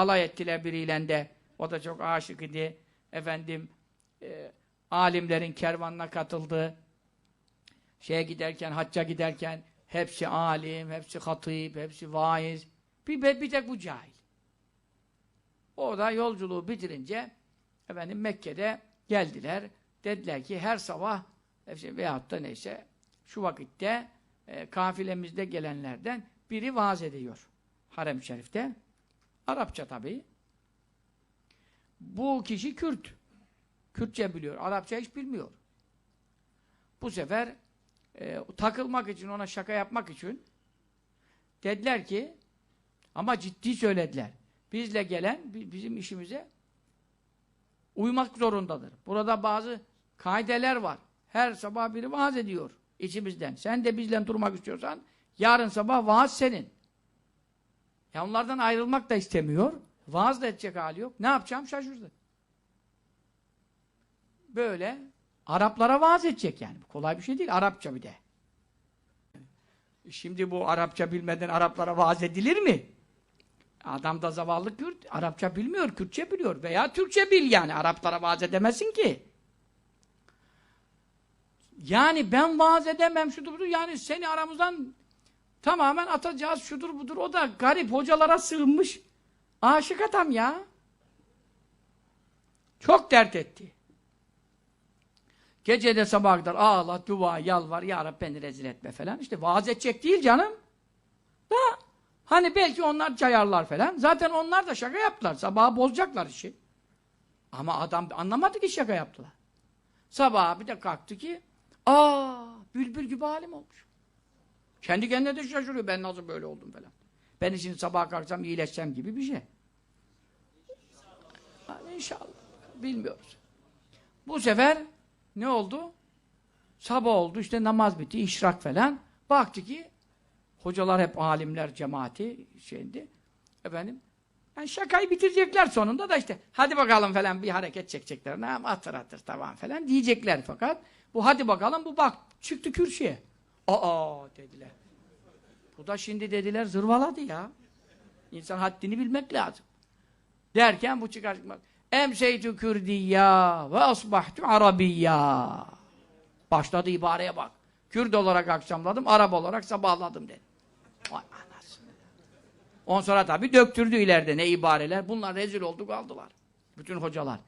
alay ettiler biriyle de. O da çok aşık idi. Efendim, e, alimlerin kervanına katıldı. Şeye giderken, hacca giderken hepsi alim, hepsi hatip, hepsi vaiz. Bir, bir, tek bu cahil. O da yolculuğu bitirince efendim Mekke'de geldiler. Dediler ki her sabah işte veyahut da neyse şu vakitte e, kafilemizde gelenlerden biri vaaz ediyor. Harem-i Şerif'te. Arapça tabii. Bu kişi Kürt. Kürtçe biliyor. Arapça hiç bilmiyor. Bu sefer e, takılmak için, ona şaka yapmak için dediler ki ama ciddi söylediler. Bizle gelen bi- bizim işimize uymak zorundadır. Burada bazı kaideler var. Her sabah biri vaaz ediyor içimizden. Sen de bizle durmak istiyorsan yarın sabah vaaz senin. Ya onlardan ayrılmak da istemiyor. Vaaz da edecek hali yok. Ne yapacağım şaşırdı. Böyle Araplara vaaz edecek yani. Kolay bir şey değil. Arapça bir de. Şimdi bu Arapça bilmeden Araplara vaaz edilir mi? Adam da zavallı Kürt. Arapça bilmiyor, Kürtçe biliyor. Veya Türkçe bil yani. Araplara vaaz edemezsin ki. Yani ben vaaz edemem budur. Yani seni aramızdan tamamen atacağız şudur budur. O da garip hocalara sığınmış. Aşık adam ya. Çok dert etti. Gecede sabaha kadar ağla, dua, yalvar, ya Rabbi beni rezil etme falan. İşte vaaz edecek değil canım. Da hani belki onlar cayarlar falan. Zaten onlar da şaka yaptılar. Sabaha bozacaklar işi. Ama adam anlamadı ki şaka yaptılar. Sabah bir de kalktı ki aa bülbül gibi halim olmuş. Kendi kendine de şaşırıyor. Ben nasıl böyle oldum falan. Ben şimdi sabaha kalksam iyileşeceğim gibi bir şey. Yani inşallah. Bilmiyoruz. Bu sefer ne oldu? Sabah oldu işte namaz bitti, işrak falan. Baktı ki hocalar hep alimler cemaati şeydi. Efendim yani şakayı bitirecekler sonunda da işte hadi bakalım falan bir hareket çekecekler. Ne atır atır tamam falan diyecekler fakat bu hadi bakalım bu bak çıktı kürsüye. Aa dediler. Bu da şimdi dediler zırvaladı ya. İnsan haddini bilmek lazım. Derken bu çıkar çıkmaz. Emseytü Kürdiyya ve asbahtu Arabiyya. Başladı ibareye bak. Kürt olarak akşamladım, Arap olarak sabahladım dedi. Vay anasını. On sonra tabii döktürdü ileride ne ibareler. Bunlar rezil oldu kaldılar. Bütün hocalar.